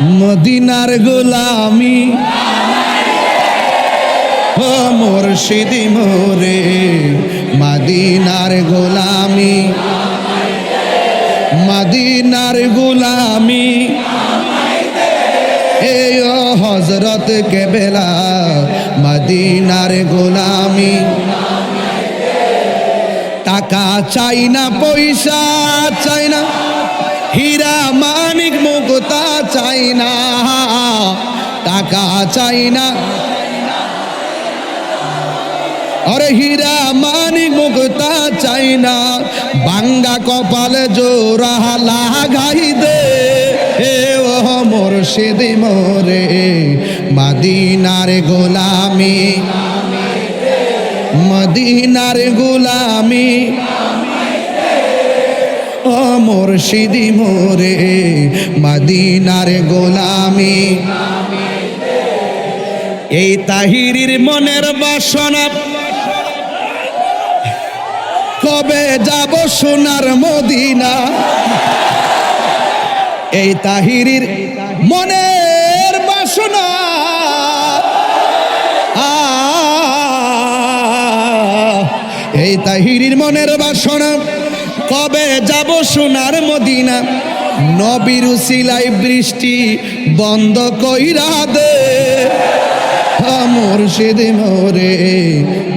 মদিনার গোলামি। ও মুর্শিদি মোরে, মদিনার গোলামি। মদিনার গোলামি। এই ও হজরত কেবেলা, মদিনার গোলামি। টাকা চাই না, পয়সা চাই না, হীরা টাকা চাই না। আরে হীরা মানিক মুক্তা চাই না। বাঙ্গা কপালে জোড়া লাগাই দে। এ ও মুর্শিদ মোরে, মাদিনার গোলামি। মদিনার গোলামি। ও মুর্শিদি মোরে, মদিনার গোলামি। এই তাহিরির মনের বাসনা। কবে যাব সোনার মদিনা? এই তাহিরির মনের বাসনা। এই তাহিরির মনের বাসনা। কবে যাব সোনার মদিনা? নবীর সিলাই বৃষ্টি বন্ধ কইরা দে। মুর্শিদ মোরে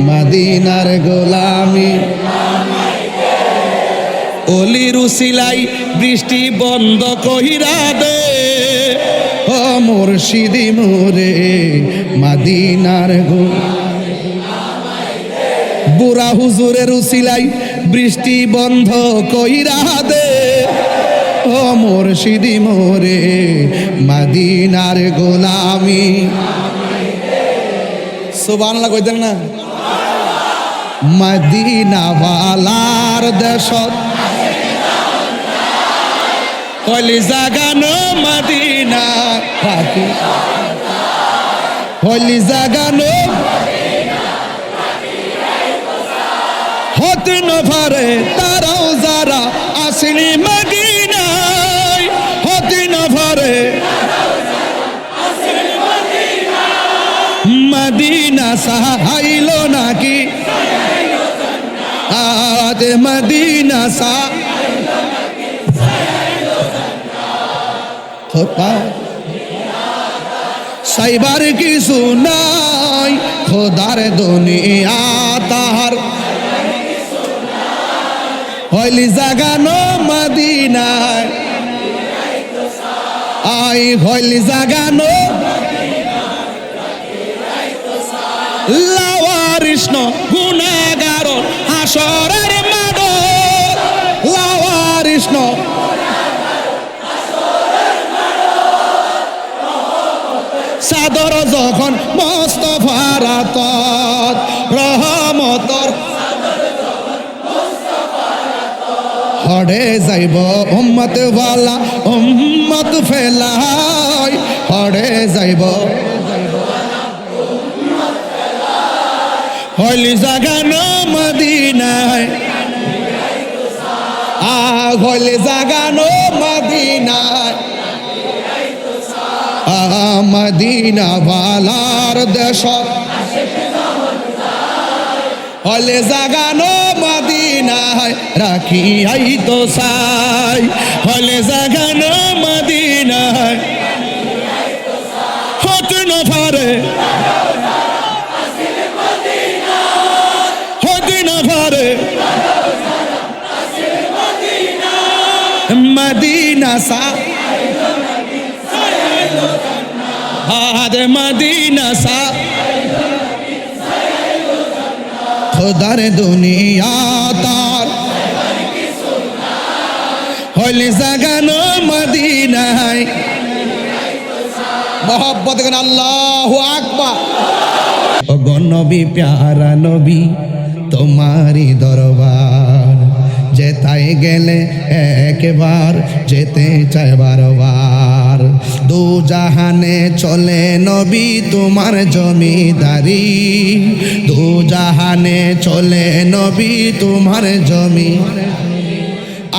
মাদিনার গোলামি। অলির সিলাই বৃষ্টি বন্ধ কইরা দে। ও মুর্শিদি মোরে মাদিনার গোলামি বুড়া হুজুরের উসিলাই বৃষ্টি বন্ধ কইরা দে। ও মুর্শিদি মোরে মাদিনার গোলামি। সুবহানাল্লাহ কইতেন না। মদিনা বালার দেশত কলি জাগানো মদিনা হলি জাগানো হতে নভারে তারাও যারা আসেনি মদিনায় সাহাইল নাকি? আদে মদিনা সা সাইবার কিছু নাই, খোদার দুনিয়া তাহার। হইলি জাগানো মদিনায়। আই হইলি জাগানো লাওয়ারিষ্ণ গুণাগার হাসরের মাড লাওয়ারিষ্ণ সাদর যখন মস্ত ভারাত রহমতর হড়ে যাইব উম্মত ওয়ালা উম্মত ফেলাই। হড়ে যাইব হলি জাগানো মদিনায়। আ হলি জাগানো মদিনায়। আ মদিনা বালার দেশ হলে জাগানো মদিনায় রাখি আই তো সাই হলে জাগানো মদিনায়। হত নফারে হাদ মদিনা সা। খোদার দুনিয়া তার। হলে জাগানো মদিনায়। মোহব্বত গান আল্লাহ আকবার। নবী, প্যারা নবী তোমারি দরবার। গেলে একবার যেতে চায় বারবার। দু জাহানে চলে নবী তোমার জমিদারি। দু জাহানে চলে নবী তোমার জমি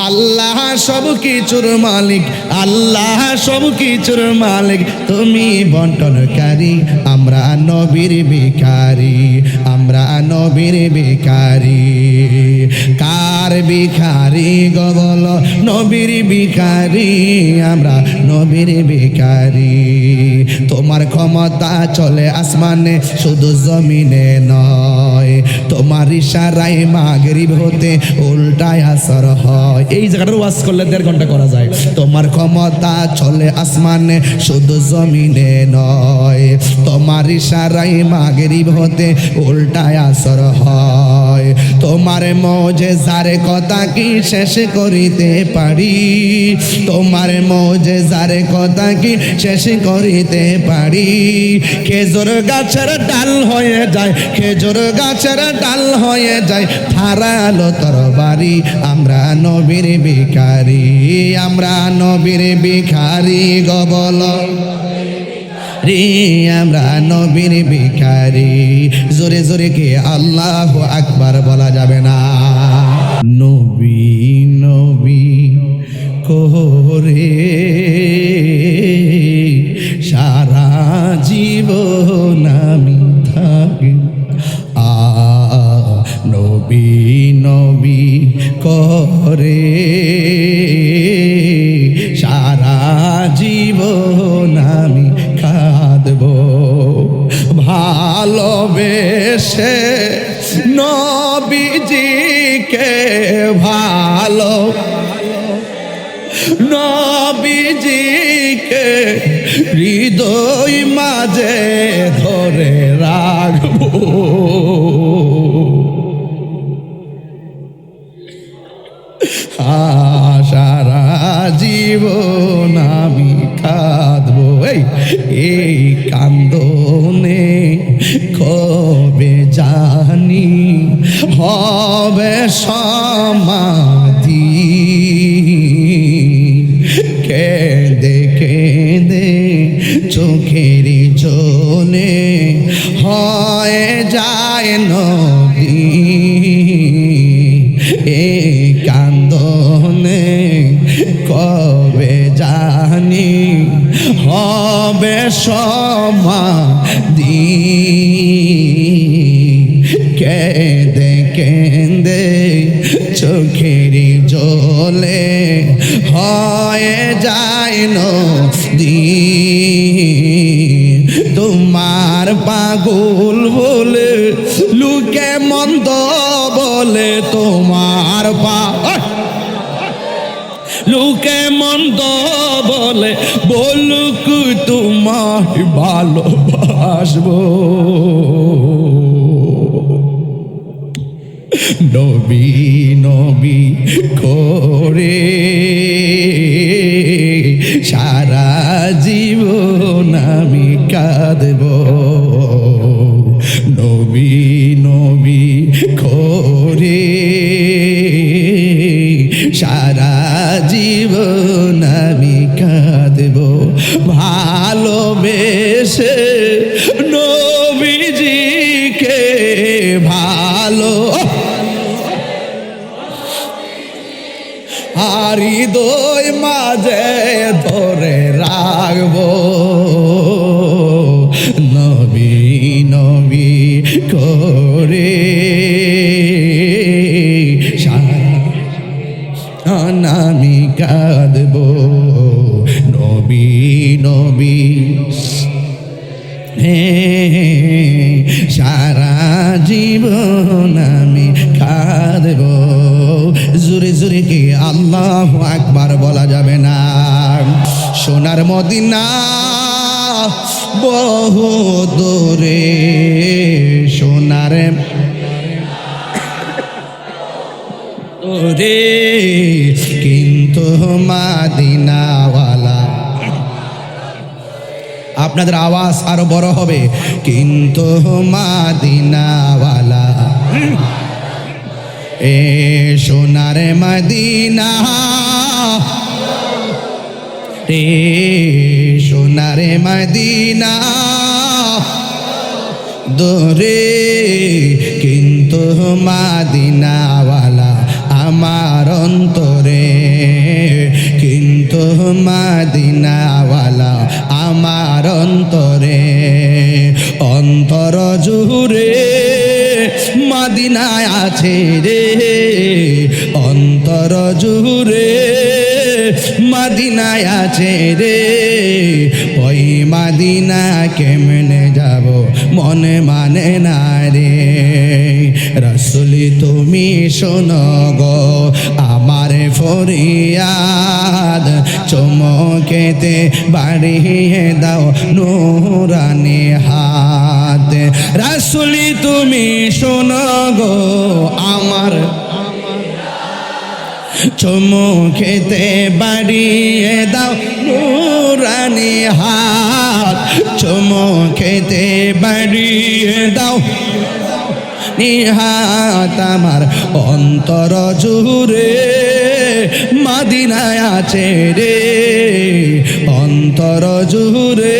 আল্লাহ সব কিছুর মালিক, আল্লাহ সব কিছুর মালিক। তুমি বন্টনকারী, আমরা নবীর ভিখারি, আমরা নবীর ভিখারি। কার ভিখারি গবল নবীর ভিখারি, আমরা নবীর ভিখারি। তোমার ক্ষমতা চলে আসমানে, শুধু জমিনে নয়। তোমার ইশারায় মাগরিব হতে উল্টায় আসর হয়। এই জায়গাটার ওয়াজ করলে দেড় ঘণ্টা করা যায়। তোমার ক্ষমতা চলে আসমানে, শুধু জমিনে নয়। তোমার ইশারায় মাগরিব হতে উল্টায় আসর হয়। তোমার মৌজে যারে কথা কি শেষ করিতে পারি? তোমার মৌজে যারে কথা কি শেষ করিতে পারি? খেজুর গাছের ডাল হয়ে যায়, খেজুর গাছের ডাল হয়ে যায় থারালো তোর বাড়ি আমরা নবীর ভিখারি আমরা নবীর ভিখারি গবল রে, আমরা নবীর ভিখারি জোরে জোরে কে আল্লাহ আকবার বলা যাবে না। নবী নবী কোরে সারা জীবন আমি নবী নবী করে। সারা জীবন আমি কাঁদব, ভালোবেসে নবীজিকে ভালো, নবীজিকে হৃদয় মাঝে ধরে রাখব। জীবন আমি কাঁদবো। এই এই কান্দনে কবে জানি হবে সমাধি। কেঁদে কেঁদে চোখের জলে হয় যায় নদী পাগল বলে লুকে মন্দ বলে তোমার পা। লোকে মন্দ বলে বলুক তোমার ভালোবাসবো। নবী সোনার দূরে কিন্তু মাদিনাওয়ালা। আপনাদের আওয়াজ আরও বড় হবে। কিন্তু মাদিনাওয়ালা। এ সোনারে মদিনা। রে সোনারে মদিনা। দোরে, কিন্তু মাদিনাওয়ালা আমার অন্তরে। কিন্তু মাদিনাওয়ালা আমার অন্তরে। অন্তর জুড়ে মাদিনায় আছে রে। অন্তর জুড়ে মাদিনায় আছে রে। মাদিনা কেমনে যাব? মনে মানে না রে। রসুলি, তুমি শোনো গো, আমার ফরিয়াদ চমকেতে বাড়িয়ে দাও নুরানি হাত। রসুলি, তুমি শোনো গো, আমার চমকেতে বাড়িয়ে দাও নুরানি হাত। চমকেতে বাড়িয়ে দাও। নিহাত আমার অন্তর জুড়ে, মাদিনায় আছে রে। অন্তর জুড়ে,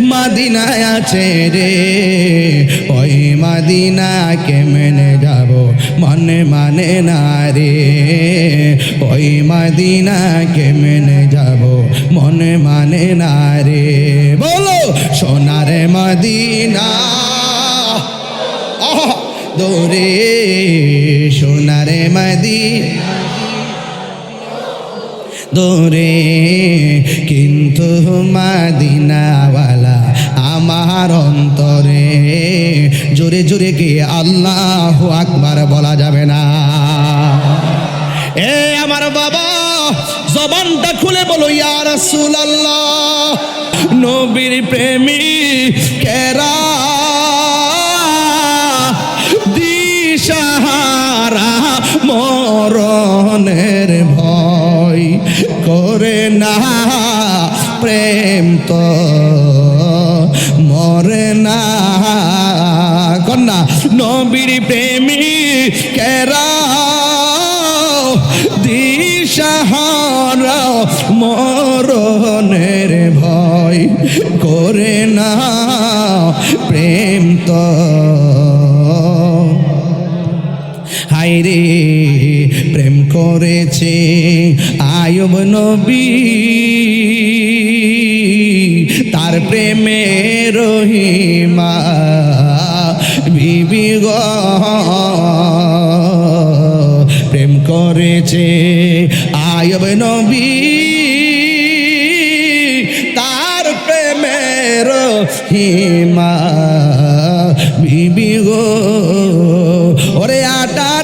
মাদিনায় আছে রে। ওই মাদিনা কেমনে যাব? মনে মানে না রে ওই মাদিনা কেমনে যাব? মনে মানে না রে বলো, সোনারে মাদিনা! দোরে সোনারে মাদি দোরে কিন্তু মাদিনাওয়ালা আমার অন্তরে। জোরে জোরে কে আল্লাহ আকবার বলা যাবে না। এ আমার বাবা, জবানটা খুলে বলো, ইয়া রাসূলুল্লাহ। নবীর প্রেমী কেরা? দিশাহারা মরণের ভয় করে না প্রেম তো। মরে না। কন্যা, নবীর প্রেমী কেরা দিশাহারা মরণের ভয় করে না। প্রেম তো হাইরে প্রেম করেছে আয়ব নবী। তার প্রেমে রহিমা, বিবি গ। প্রেম করেছে আয়ব নবী, তার প্রেমের হিমা বিবি গো। ওরে আটা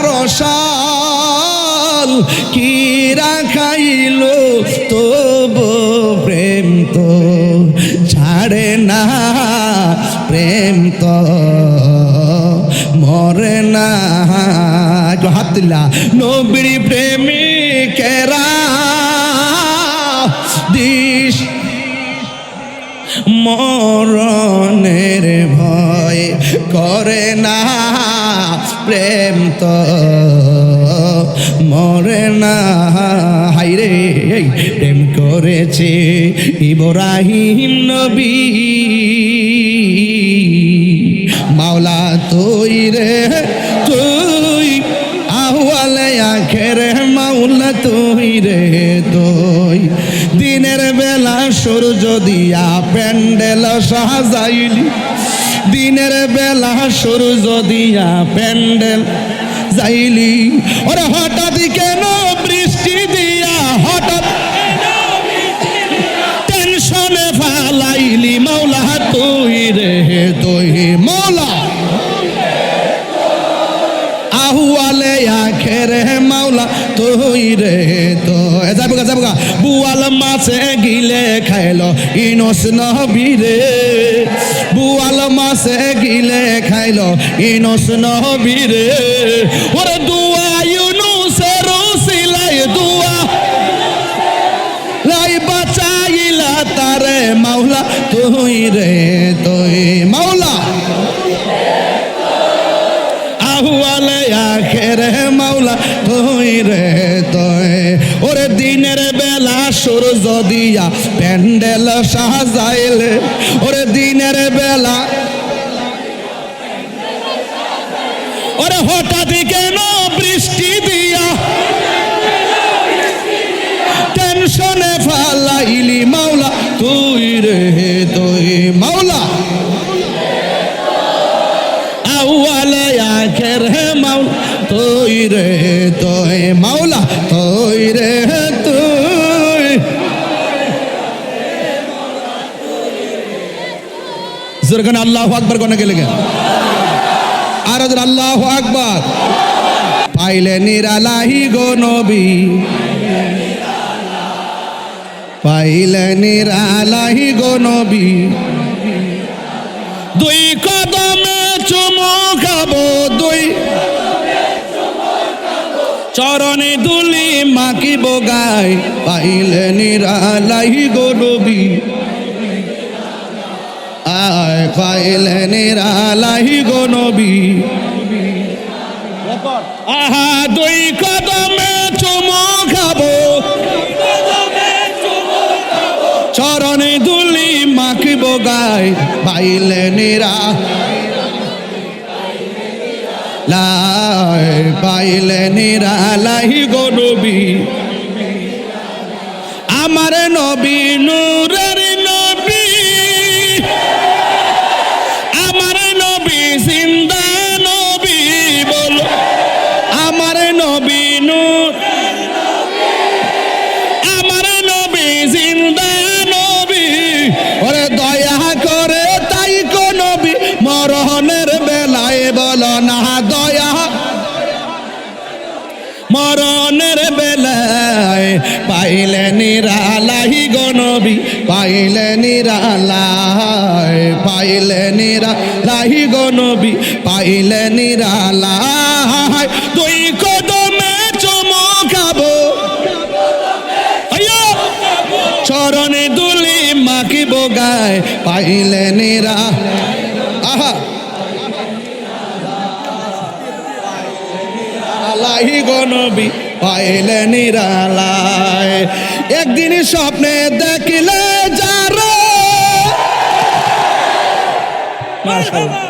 সাল কি রাখাইল একটু হাত দিলা। নবীর প্রেমিকেরা দিস? মরণের ভয় করে না প্রেম তো। মরে না। হাইরে প্রেম করেছে ইব্রাহিম নবী। মাওলা তুই তুই রে তুই দিনের বেলা সূর্য দিয়া প্যান্ডেল সাজাইলি। দিনের বেলা সূর্য দিয়া প্যান্ডেল যাইলি। ওরে হঠাৎ কেন বৃষ্টি দিয়া হঠাৎ টেনশনে ফালাইলি মাওলা তুই রে তুই মাওলা। আহুয়ালে আখের মাওলা তুই তো। যাব গা যাব গা বুয়াল মাছে গিলে খাইলো ইনস নবীরে। বুয়াল মাছে গিলে খাইলো ইনস নবীরে। ওরে দুয়া ইউনুসের সিলাই দুয়া। লাই বাঁচাইলা তারে মাওলা, তুই রে তুই আখের মাওলা তুই রে তুই ওরে দিনের বেলা সূর্য দিয়া প্যান্ডেল সাজাইলে। ওরে দিনের বেলা ওরে হঠাৎ কেন বৃষ্টি দিয়া? টেনশনে ফালাইলি মাওলা তুই রে তুই মাওলা, আউয়ালে আখের হে তুই রে তুই মাওলা তুই। রে তুই জোরখানে আল্লাহ আকবর কোনে গেলে গেল আর আল্লাহ আকবর। পাইলে নিরালাহি গো নবী। পাইলে নিরালাহি গো নবী। দুই কদমে চুমু খাব দুই। চরণে দুলি মাকিব গায় পাইলে নিরালাহি গো নবী। আয় পাইলে নিরালাহি গো নবী। আহা দুই কদমে চুমু খাব। চরণে দুলি মাখিব গায় পাইলে নিরা পাইলে নিরালাই গো নবী। আমার নবী নূরের গনবী পাইলে নিরালায়, পাইলে নিরালাহি গনবী পাইলে নিরালায়। দুই কদমে চমকাবো চরণে দুলি মাখিব গায়, পাইলে নিরা আহা! আলাহি গনবি পাইলে নিরালায়। একদিন স্বপ্নে দেখিলে মাশাল্লাহ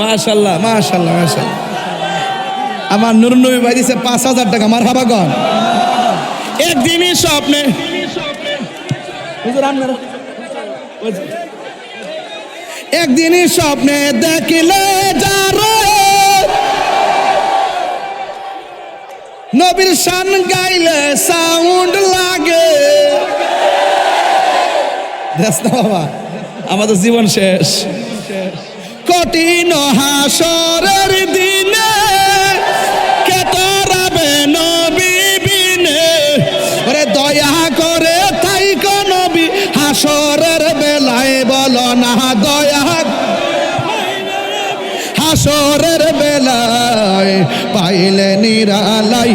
মাশাল্লাহ মাশাল্লাহ আমার নুর নবী ভাই দিছে পাঁচ হাজার টাকা আমার হাবাগন একদিনই স্বপ্নে। একদিনই স্বপ্নে দেখিলে যার। নবীর শান গাইলে সাউন্ড লাগে। বাবা, আমাদের জীবন শেষ। কঠিন হাসরের দিনে কে তরাবে নবী বিনে। ওরে দয়া করে তাই কো নবী, হাসরের বেলায় বলো না দয়া হাসরের বেলায় পাইলে নিরালাই।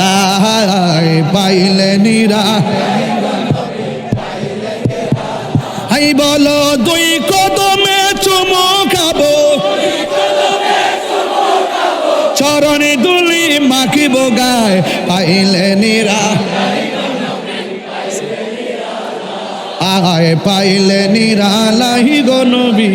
লাই, পাইলে নিরা হাই বলো, দুই কদমে চুমো খাব। চরণে দুলি মাখিব গায়, পাইলে নিরা পাইলে নিরালাহি গনবী